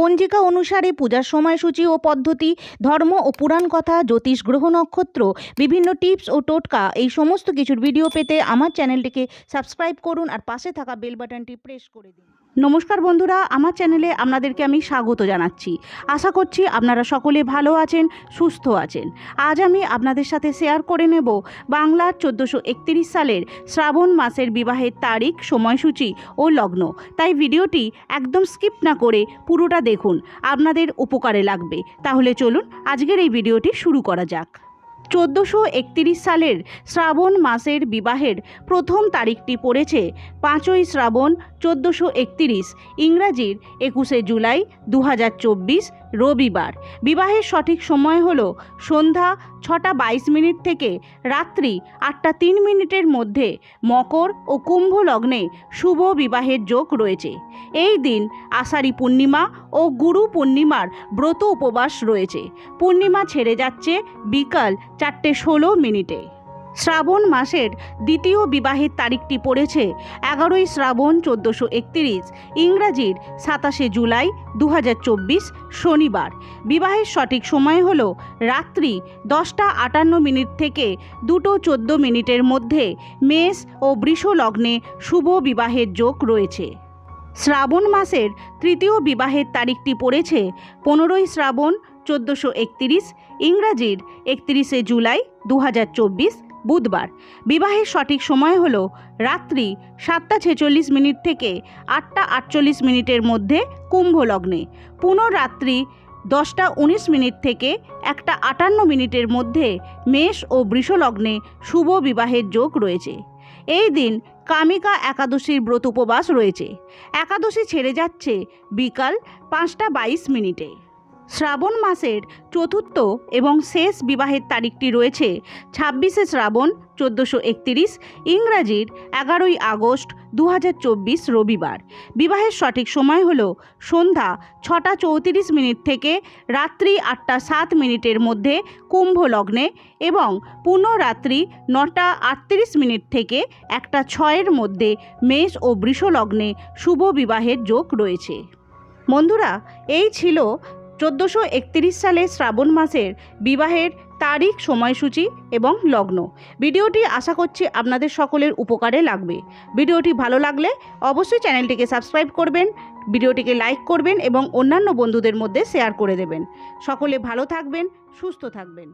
পঞ্জিকা অনুসারে পূজার সময়সূচি ও পদ্ধতি, ধর্ম ও পুরাণ কথা, জ্যোতিষ গ্রহ নক্ষত্র, বিভিন্ন টিপস ও টোটকা এই সমস্ত কিছুর ভিডিও পেতে আমার চ্যানেলটিকে সাবস্ক্রাইব করুন আর পাশে থাকা বেল বাটনটি প্রেস করে দিন। নমস্কার বন্ধুরা, আমার চ্যানেলে আপনাদেরকে আমি স্বাগত জানাচ্ছি। আশা করছি আপনারা সকলে ভালো আছেন, সুস্থ আছেন। আজ আমি আপনাদের সাথে শেয়ার করে নেব বাংলার চোদ্দোশো সালের শ্রাবণ মাসের বিবাহের তারিখ, সময়সূচি ও লগ্ন। তাই ভিডিওটি একদম স্কিপ না করে পুরোটা দেখুন, আপনাদের উপকারে লাগবে। তাহলে চলুন, আজকের এই ভিডিওটি শুরু করা যাক। চোদ্দোশো সালের শ্রাবণ মাসের বিবাহের প্রথম তারিখটি পড়েছে পাঁচই শ্রাবণ চোদ্দোশো ইংরাজির একুশে জুলাই দু হাজার চব্বিশ রবিবার। বিবাহের সঠিক সময় হলো সন্ধ্যা ছটা বাইশ মিনিট থেকে রাত্রি আটটা তিন মিনিটের মধ্যে। মকর ও কুম্ভ লগ্নে শুভ বিবাহের যোগ রয়েছে। এই দিন আষাঢ়ী পূর্ণিমা ও গুরু পূর্ণিমার ব্রত উপবাস রয়েছে। পূর্ণিমা ছেড়ে যাচ্ছে বিকাল চারটে ষোলো মিনিটে। শ্রাবণ মাসের দ্বিতীয় বিবাহের তারিখটি পড়েছে এগারোই শ্রাবণ চোদ্দোশো একত্রিশ, ইংরাজির সাতাশে জুলাই দু হাজার চব্বিশ শনিবার। বিবাহের সঠিক সময় হলো রাত্রি দশটা আটান্ন মিনিট থেকে দুটো চোদ্দ মিনিটের মধ্যে মেষ ও বৃষ লগ্নে শুভ বিবাহের যোগ রয়েছে। শ্রাবণ মাসের তৃতীয় বিবাহের তারিখটি পড়েছে পনেরোই শ্রাবণ চোদ্দোশো একত্রিশ, ইংরাজির একত্রিশে জুলাই দু হাজার চব্বিশ বুধবার। বিবাহের সঠিক সময় হল রাত্রি সাতটা ছেচল্লিশ মিনিট থেকে আটটা আটচল্লিশ মিনিটের মধ্যে কুম্ভ লগ্নে। পুনরাত্রি দশটা উনিশ মিনিট থেকে একটা আটান্ন মিনিটের মধ্যে মেষ ও বৃষলগ্নে শুভ বিবাহের যোগ রয়েছে। এই দিন কামিকা একাদশীর ব্রত উপবাস রয়েছে। একাদশী ছেড়ে যাচ্ছে বিকাল পাঁচটা বাইশ মিনিটে। শ্রাবণ মাসের চতুর্থ এবং শেষ বিবাহের তারিখটি রয়েছে ছাব্বিশে শ্রাবণ চোদ্দোশো একত্রিশ, ইংরাজির এগারোই আগস্ট দু হাজার চব্বিশ রবিবার। বিবাহের সঠিক সময় হলো সন্ধ্যা ছটা চৌত্রিশ মিনিট থেকে রাত্রি আটটা সাত মিনিটের মধ্যে কুম্ভ লগ্নে এবং পুনরাত্রি নটা আটত্রিশ মিনিট থেকে একটা ছয়ের মধ্যে মেষ ও বৃষ লগ্নে শুভ বিবাহের যোগ রয়েছে। বন্ধুরা, এই ছিল চোদ্দোশো সালে শ্রাবণ মাসের বিবাহের তারিখ, সময়সূচি এবং লগ্ন। ভিডিওটি আশা করছি আপনাদের সকলের উপকারে লাগবে। ভিডিওটি ভালো লাগলে অবশ্যই চ্যানেলটিকে সাবস্ক্রাইব করবেন, ভিডিওটিকে লাইক করবেন এবং অন্যান্য বন্ধুদের মধ্যে শেয়ার করে দেবেন। সকলে ভালো থাকবেন, সুস্থ থাকবেন।